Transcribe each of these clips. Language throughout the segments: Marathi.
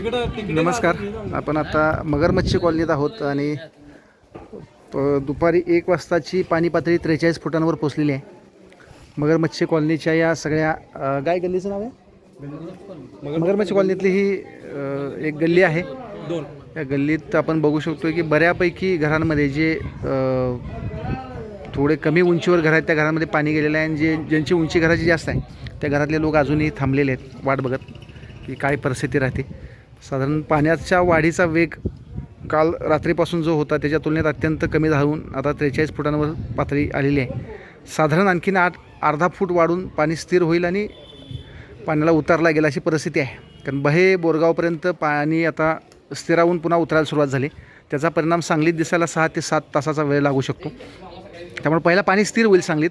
नमस्कार. आपण आता मगरमच्छ कॉलनीत आहोत आणि दुपारी एक वाजताची पाणी पातळी त्रेचाळीस फुटांवर पोचलेली आहे. मगरमच्छ कॉलनीच्या या सगळ्या गाय गल्लीचं नाव आहे? मगरमच्छ कॉलनीतली ही एक गल्ली आहे. दोन. या गल्लीत आपण बघू शकतो की बऱ्यापैकी घरांमध्ये जे थोडे कमी उंचीवर घर आहेत त्या घरांमध्ये पाणी गेलेलं आहे आणि जे ज्यांची उंची घराची जास्त आहे त्या घरातले लोक अजूनही थांबलेले आहेत वाट बघत की काय परिस्थिती राहते. साधारण पाण्याच्या वाढीचा वेग काल रात्रीपासून जो होता त्याच्या तुलनेत अत्यंत कमी धावून आता त्रेचाळीस फुटांवर पातळी आलेली आहे. साधारण आणखीन आठ अर्धा फूट वाढून पाणी स्थिर होईल आणि पाण्याला उतारला गेला अशी परिस्थिती आहे. कारण बहे बोरगावपर्यंत पाणी आता स्थिरावून पुन्हा उतरायला सुरुवात झाली. त्याचा परिणाम सांगलीत दिसायला सहा ते सात तासाचा वेळ लागू शकतो. त्यामुळे पहिला पाणी स्थिर होईल सांगलीत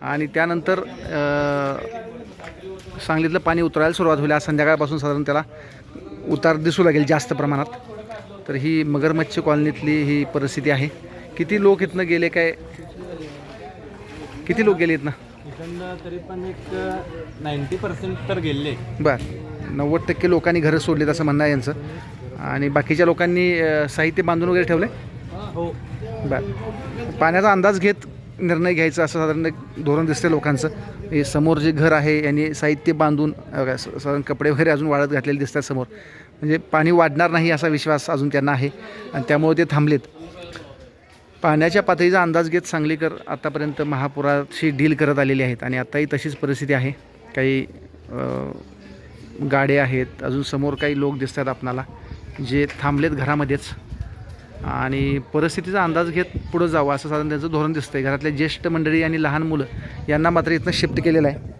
आणि त्यानंतर सांगलीतलं पाणी उतरायला सुरुवात होईल. आज संध्याकाळपासून साधारण त्याला उतार दिसू लागेल जास्त प्रमाणात. तर ही मगरमच्छ कॉलनीतली ही परिस्थिती आहे. किती लोक इथनं गेले काय? किती लोक गेले इथनं? तरी पण एक नाईन्टी पर्सेंट तर गेले. बरं. नव्वद टक्के लोकांनी घरं सोडलीत असं म्हणणं आहे यांचं. आणि बाकीच्या लोकांनी साहित्य बांधून वगैरे ठेवलं हो. बरं. पाण्याचा अंदाज घेत निर्णय घ्यायचा असं साधारण एक धोरण दिसते लोकांचं. हे समोर जे घर आहे यांनी साहित्य बांधून साधारण कपडे वगैरे अजून वाळत घातलेले दिसतात समोर. म्हणजे पाणी वाढणार नाही असा विश्वास अजून त्यांना आहे आणि त्यामुळे ते थांबलेत. पाण्याच्या पातळीचा अंदाज घेत सांगलीकर आतापर्यंत महापुराशी डील करत आलेले आहेत आणि आत्ताही तशीच परिस्थिती आहे. काही गाड्या आहेत अजून समोर काही लोक दिसतात आपणाला जे थांबलेत घरामध्येच. आणि परिस्थितीचा अंदाज घेत पुढं जावं असं साधारण त्यांचं धोरण दिसतं आहे घरातल्या ज्येष्ठ मंडळी आणि लहान मुलं यांना मात्र इथनं शिफ्ट केलेलं आहे.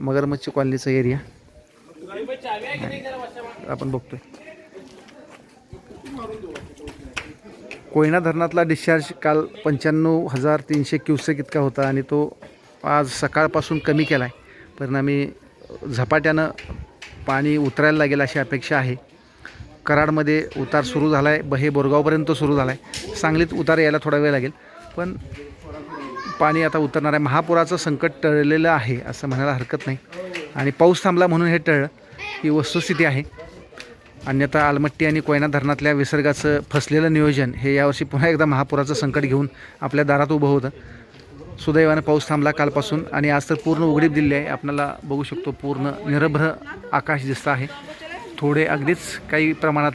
मगरमच्छ कॉलनीचा एरिया. आपण बघतोय. कोयना धरणातला डिस्चार्ज काल पंच्याण्णव हजार तीनशे क्युसेक इतका होता आणि तो आज सकाळपासून कमी केला आहे परिणामी झपाट्यानं पाणी उतरायला लागेल अशी अपेक्षा आहे. कराडमध्ये उतार सुरू झाला आहे बहे बोरगावपर्यंत सुरू झाला आहे सांगलीत उतार यायला थोडा वेळ लागेल. पण पाणी आता उतरणार आहे. महापुराचं संकट टळलेलं आहे असं म्हणायला हरकत नाही. आणि पाऊस थांबला म्हणून हे टळलं. ही वस्तुस्थिती आहे. अन्यथा आलमट्टी आणि कोयना धरणातल्या विसर्गाचं फसलेलं नियोजन हे यावर्षी पुन्हा एकदा महापुराचं संकट घेऊन आपल्या दारात उभं होतं. सुदैवानं पाऊस थांबला कालपासून आणि आज तर पूर्ण उघडीप दिली आहे. आपल्याला बघू शकतो पूर्ण निरभ्र आकाश दिसतं आहे. थोडे अगदीच काही प्रमाणात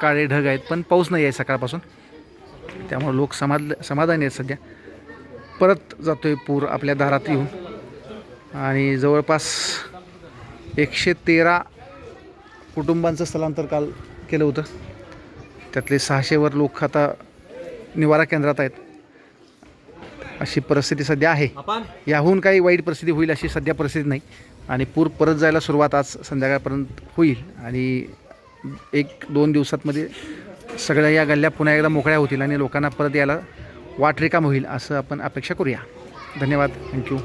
काळे ढग आहेत पण पाऊस नाही आहे सकाळपासून. त्यामुळे लोक समाध समाधानी आहेत सध्या. परत जातोय पूर आपल्या दारात येऊन. आणि जवळपास एकशे तेरा कुटुंबांचं स्थलांतर काल केलं होतं. त्यातले सहाशेवर लोक आता निवारा केंद्रात आहेत. अशी परिस्थिती सध्या आहे. याहून काही वाईट परिस्थिती होईल अशी सध्या परिस्थिती नाही. आणि पूर परत जायला सुरुवात आज संध्याकाळपर्यंत होईल. आणि एक दोन दिवसातमध्ये सगळ्या या गल्ल्या पुन्हा एकदा मोकळ्या होतील आणि लोकांना परत यायला वाट रिकाम होईल असं आपण अपेक्षा करूया. धन्यवाद. थँक्यू